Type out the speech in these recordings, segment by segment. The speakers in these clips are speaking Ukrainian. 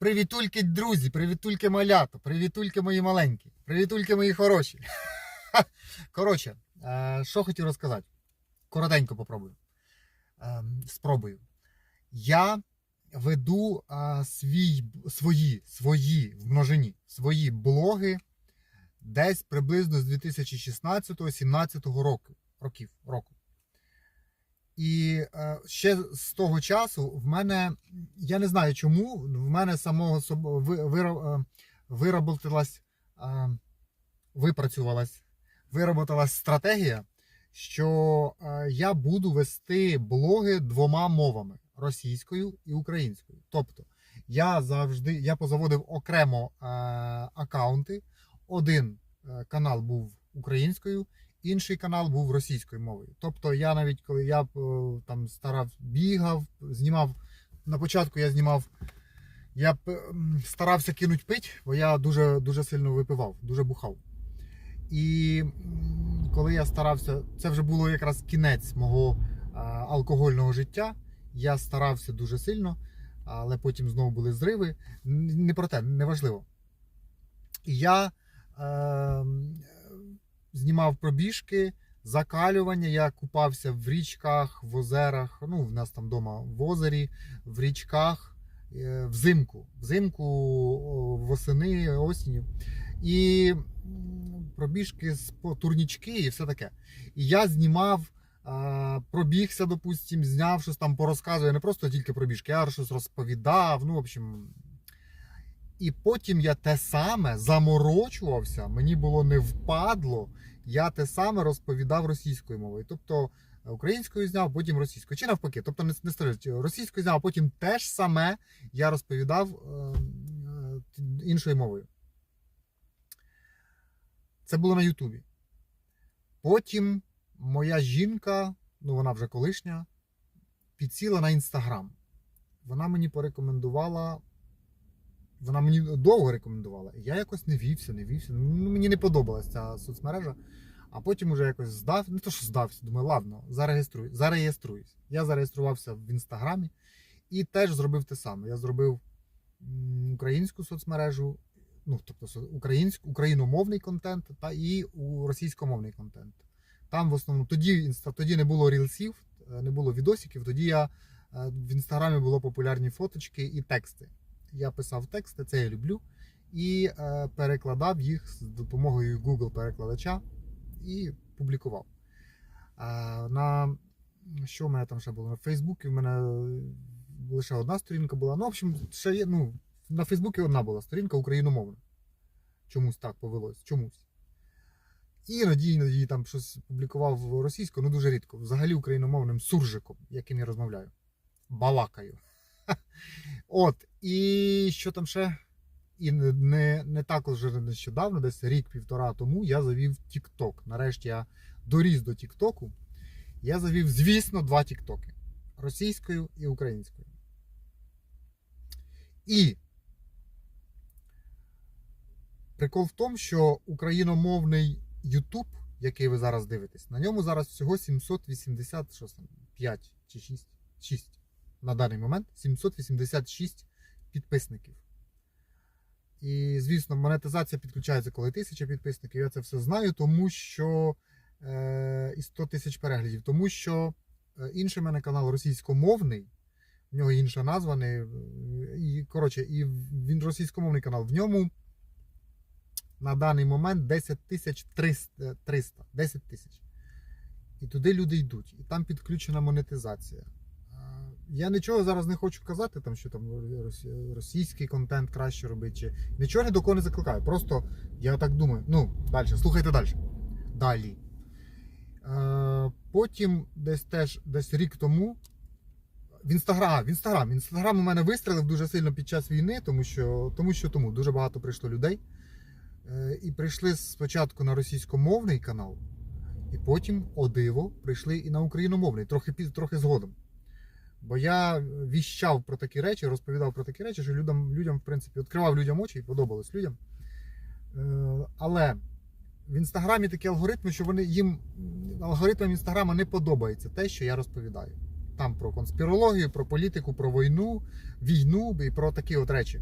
Привітульки, друзі, привітульки малята, привітульки мої маленькі, привітульки мої хороші. Коротше, е, що хотів розказати? Коротенько попробую. Е, Спробую. Я веду е, свій, свої, свої в множині, свої блоги десь приблизно з 2016-17 року, років, року. І е, ще з того часу в мене, я не знаю чому, в мене самого е, вироботилась, е, випрацювалась, вироботилась стратегія, що я буду вести блоги двома мовами російською і українською. Тобто я завжди я позаводив окремо аккаунти. Один канал був українською, інший канал був російською мовою. Тобто, я навіть коли я е, там старав, бігав, знімав на початку, я знімав. Я б, старався кинуть пить, бо я дуже дуже сильно випивав, дуже бухав. І коли я старався, це вже було якраз кінець мого а, алкогольного життя. Я старався дуже сильно, але потім знову були зриви. Не про те, неважливо. І я е, знімав пробіжки, закалювання. Я купався в річках, в озерах. Ну, в нас там вдома в озері, в річках, е, взимку. Взимку, восени, осінню. І пробіжки з турнічки і все таке. І я знімав. Пробігся, допустим, зняв щось там порозказує, не просто тільки пробіжки, я щось розповідав. Ну, в общем, і потім я те саме заморочувався, мені було не впадло. Я те саме розповідав російською мовою. Тобто е, українською зняв, потім російською. Чи навпаки, тобто не, не стежить, російською зняв, а потім те ж саме я розповідав е, е, іншою мовою. Це було на Ютубі. Потім моя жінка, ну вона вже колишня, підсіла на інстаграм. Вона мені порекомендувала вона мені довго рекомендувала. Я якось не вівся, не вівся. Ну, мені не подобалася ця соцмережа. А потім уже якось здав, не то що здався, думаю, ладно, зареєструю, зареєструюсь. Я зареєструвався в інстаграмі і теж зробив те саме. Я зробив українську соцмережу, ну тобто українську, україномовний контент та і російськомовний контент. Там в основному тоді тоді не було рілсів, е, не було відосиків. Тоді я е, в інстаграмі було популярні фоточки і тексти. Я писав тексти, це я люблю, і е, перекладав їх з допомогою Google перекладача і публікував. А, на що в мене там ще було? На Фейсбуці в мене лише одна сторінка була. Ну, в общем, ще є, ну, на Фейсбуці одна була сторінка україномовна. Чомусь так повелось. Чомусь. Іноді, іноді там щось публікував російською, ну дуже рідко. Взагалі україномовним суржиком, яким я розмовляю. Балакаю. От, і що там ще? І не, не, також нещодавно, десь рік-півтора тому, я завів TikTok. Нарешті я доріс до TikTok. Я завів, звісно, два TikTok. Російською і українською. І прикол в тому, що україномовний YouTube, який ви зараз дивитесь, на ньому зараз всього 780, що там, 5 чи 6, 6 на даний момент 786 підписників. І, звісно, монетизація підключається, коли тисяча підписників. Я це все знаю, тому що е, і 100 тисяч переглядів, тому що е, інший мене канал російськомовний, в нього інша назва, не, і, коротше, і він російськомовний канал. В ньому на даний момент 10 тисяч 300, 300, 10 тисяч. І туди люди йдуть. І там підключена монетизація. Я нічого зараз не хочу казати, там, що там російський контент краще робити. Чи... Нічого ні до кого не закликаю. Просто я так думаю. Ну, далі, слухайте далі. Далі. Е, потім десь теж десь рік тому. В інстаграм, в інстаграм. Інстаграм у мене вистрілив дуже сильно під час війни, тому що тому, що тому дуже багато прийшло людей. Е, і прийшли спочатку на російськомовний канал, і потім, о диво, прийшли і на україномовний, трохи, трохи згодом. Бо я віщав про такі речі, розповідав про такі речі, що людям, людям в принципі, відкривав людям очі і подобалось людям. Е, Але в інстаграмі такі алгоритми, що вони їм алгоритмам інстаграма не подобається те, що я розповідаю. Там про конспірологію, про політику, про війну, війну і про такі от речі.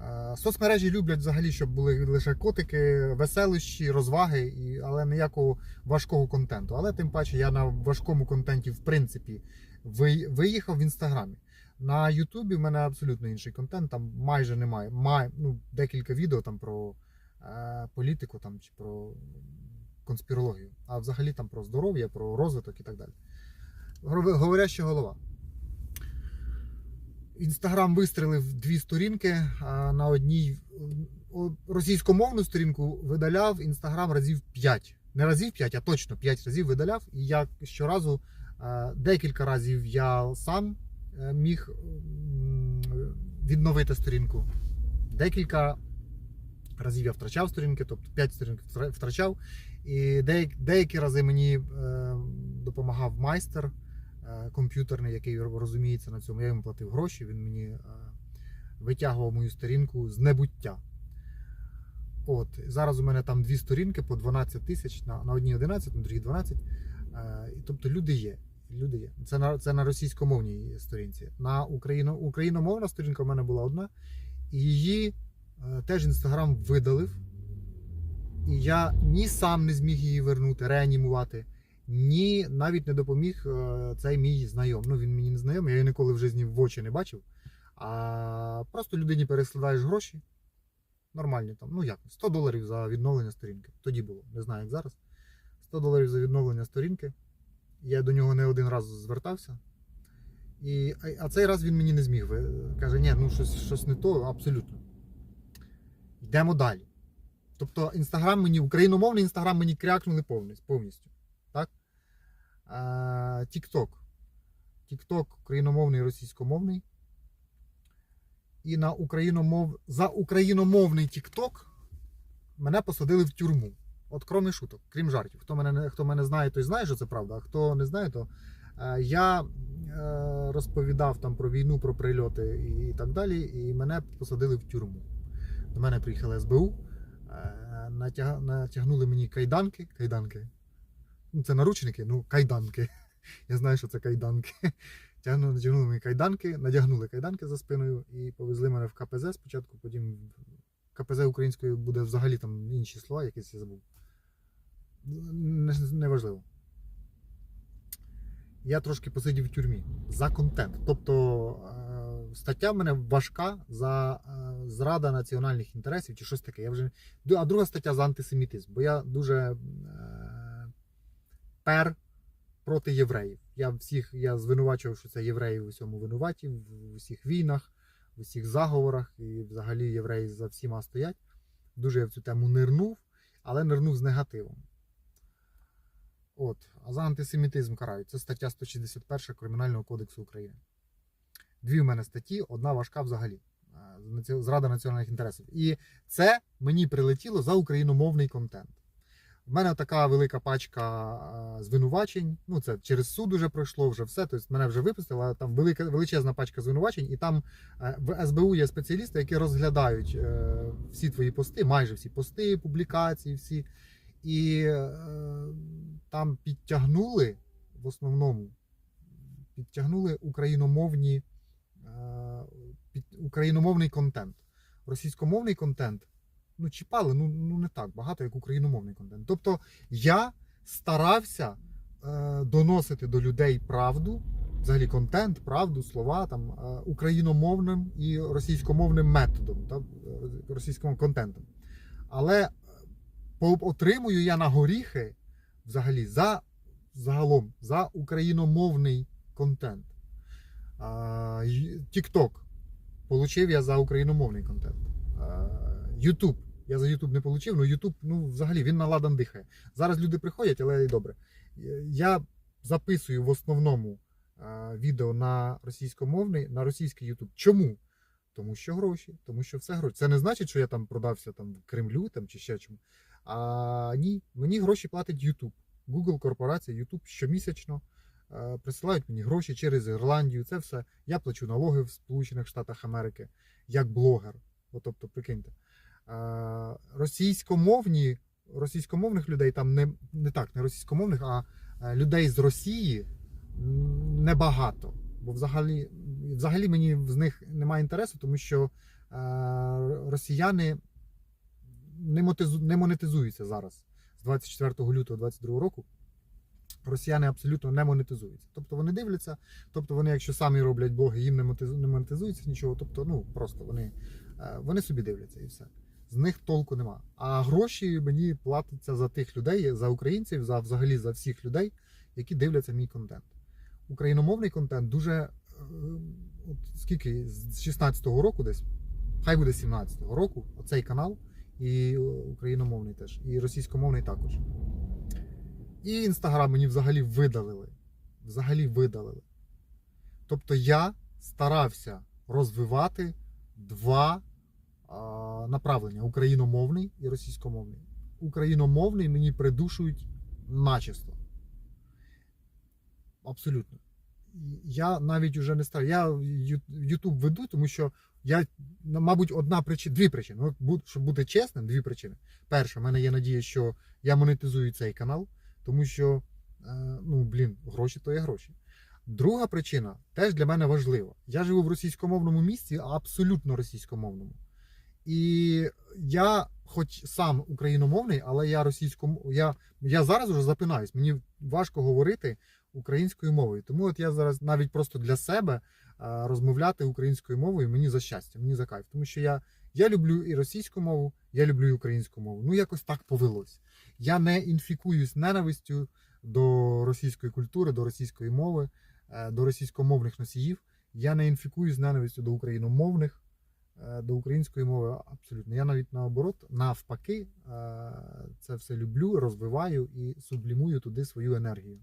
Е, Соцмережі люблять взагалі, щоб були лише котики, веселищі, розваги, і, але ніякого важкого контенту. Але тим паче я на важкому контенті, в принципі, виїхав в інстаграмі. На Ютубі в мене абсолютно інший контент, там майже немає. Має, ну, декілька відео там про е, політику там, чи про конспірологію, а взагалі там про здоров'я, про розвиток і так далі. Говор- Говоряща голова. Інстаграм вистрілив дві сторінки. А на одній російськомовну сторінку видаляв інстаграм разів 5. Не разів 5, а точно 5 разів видаляв. І я щоразу декілька разів я сам е, міг відновити сторінку. Декілька разів я втрачав сторінки, тобто 5 сторінок втрачав. І деякі, рази мені е, допомагав майстер е, комп'ютерний, який розуміється на цьому. Я йому платив гроші, він мені е, витягував мою сторінку з небуття. От, зараз у мене там дві сторінки по 12 тисяч, на, на одній 11, на другій 12. Е, тобто люди є. Люди. Це на, це на російськомовній сторінці. На Україно, україномовна сторінка в мене була одна, і її е, теж інстаграм видалив. І я ні сам не зміг її вернути, реанімувати, ні навіть не допоміг е, цей мій знайом. Ну він мені не знайомий, я його ніколи в житті в очі не бачив. А просто людині пересилаєш гроші. Нормальні там, ну як, 100 доларів за відновлення сторінки. Тоді було, не знаю, як зараз. 100 доларів за відновлення сторінки. Я до нього не один раз звертався. І, а- цей раз він мені не зміг. Каже, ні, ну щось, щось не то, абсолютно. Йдемо далі. Тобто інстаграм мені, україномовний інстаграм мені крякнули повністю так? Тікток. Тікток україномовний, російськомовний. І на україномов... за україномовний Тікток мене посадили в тюрму. От крім шуток, крім жартів. Хто мене, хто мене знає, той знає, що це правда. А хто не знає, то е, я е, розповідав там про війну, про прильоти і, і так далі. І мене посадили в тюрму. До мене приїхали СБУ, е, натяг... натягнули мені кайданки. Кайданки. Ну, це наручники, ну, кайданки. Я знаю, що це кайданки. Тягнули, натягнули мені кайданки, надягнули кайданки за спиною і повезли мене в КПЗ спочатку, потім КПЗ українською буде взагалі там інші слова, якісь я забув. Неважливо. Я трошки посидів в тюрмі за контент. Тобто е, стаття в мене важка за е, зрада національних інтересів чи щось таке. Я вже... А друга стаття за антисемітизм, бо я дуже е, пер проти євреїв. Я всіх я звинувачував, що це євреї в усьому винуваті, в усіх війнах, в усіх заговорах, і взагалі євреї за всіма стоять. Дуже я в цю тему нирнув, але нирнув з негативом. От, а за антисемітизм карають. Це стаття 161 Кримінального кодексу України. Дві в мене статті, одна важка взагалі. Е, Зрада національних інтересів. І це мені прилетіло за україномовний контент. У мене така велика пачка е, звинувачень. Ну, це через суд уже пройшло, вже все. Тобто мене вже випустили, але там велика величезна пачка звинувачень, і там е, в СБУ є спеціалісти, які розглядають е, всі твої пости, майже всі пости, публікації, всі. І там підтягнули в основному підтягнули україномовні, україномовний контент. Російськомовний контент ну, чіпали, ну, ну не так багато, як україномовний контент. Тобто я старався е, доносити до людей правду, взагалі контент, правду, слова там е, україномовним і російськомовним методом, та, е, російським контентом. Але е, отримую я на горіхи взагалі за загалом за україномовний контент. TikTok получив я за україномовний контент. YouTube. Я за YouTube не отримав, але YouTube, ну, взагалі, він наладан дихає. Зараз люди приходять, але і добре. Я записую в основному а, відео на російськомовний, на російський YouTube. Чому? Тому що гроші, тому що все гроші. Це не значить, що я там продався там Кремлю там, чи ще чому. А ні, мені гроші платить YouTube. Google корпорація, YouTube щомісячно е, присилають мені гроші через Ірландію. Це все. Я плачу налоги в Сполучених Штатах Америки як блогер. От, тобто, прикиньте. Російськомовні, російськомовних людей там не, не так, не російськомовних, а людей з Росії небагато. Бо взагалі, взагалі мені з них немає інтересу, тому що росіяни не, монетизуються зараз з 24 лютого 22 року. Росіяни абсолютно не монетизуються. Тобто вони дивляться, тобто вони, якщо самі роблять блоги, їм не монетизу- не монетизується нічого. Тобто, ну просто вони, е, вони собі дивляться і все. З них толку нема. А гроші мені платяться за тих людей, за українців, за взагалі за всіх людей, які дивляться мій контент. Україномовний контент дуже е, от скільки з 16-го року десь, хай буде 17-го року, оцей канал, і україномовний теж, і російськомовний також. І інстаграм мені взагалі видалили. Взагалі видалили. Тобто я старався розвивати два направлення: україномовний і російськомовний. Україномовний мені придушують начисто. Абсолютно. Я навіть уже не став. Я Ютуб веду, тому що я, мабуть, одна причина, дві причини. Щоб бути чесним, дві причини. Перша, в мене є надія, що я монетизую цей канал, тому що, е, ну, блін, гроші то є гроші. Друга причина теж для мене важлива. Я живу в російськомовному місті, абсолютно російськомовному. І я, хоч сам україномовний, але я російськом... я, я зараз вже запинаюсь. Мені важко говорити українською мовою. Тому от я зараз навіть просто для себе розмовляти українською мовою мені за щастя, мені за кайф. Тому що я, я люблю і російську мову, я люблю і українську мову. Ну якось так повелось. Я не інфікуюсь ненавистю до російської культури, до російської мови, е, до російськомовних носіїв. Я не інфікуюсь ненавистю до україномовних, до української мови абсолютно. Я навіть наоборот, навпаки, е, це все люблю, розвиваю і сублімую туди свою енергію.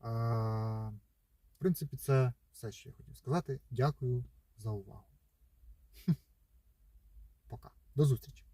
В принципі, це все, що я хотів сказати. Дякую за увагу. Пока. До зустрічі.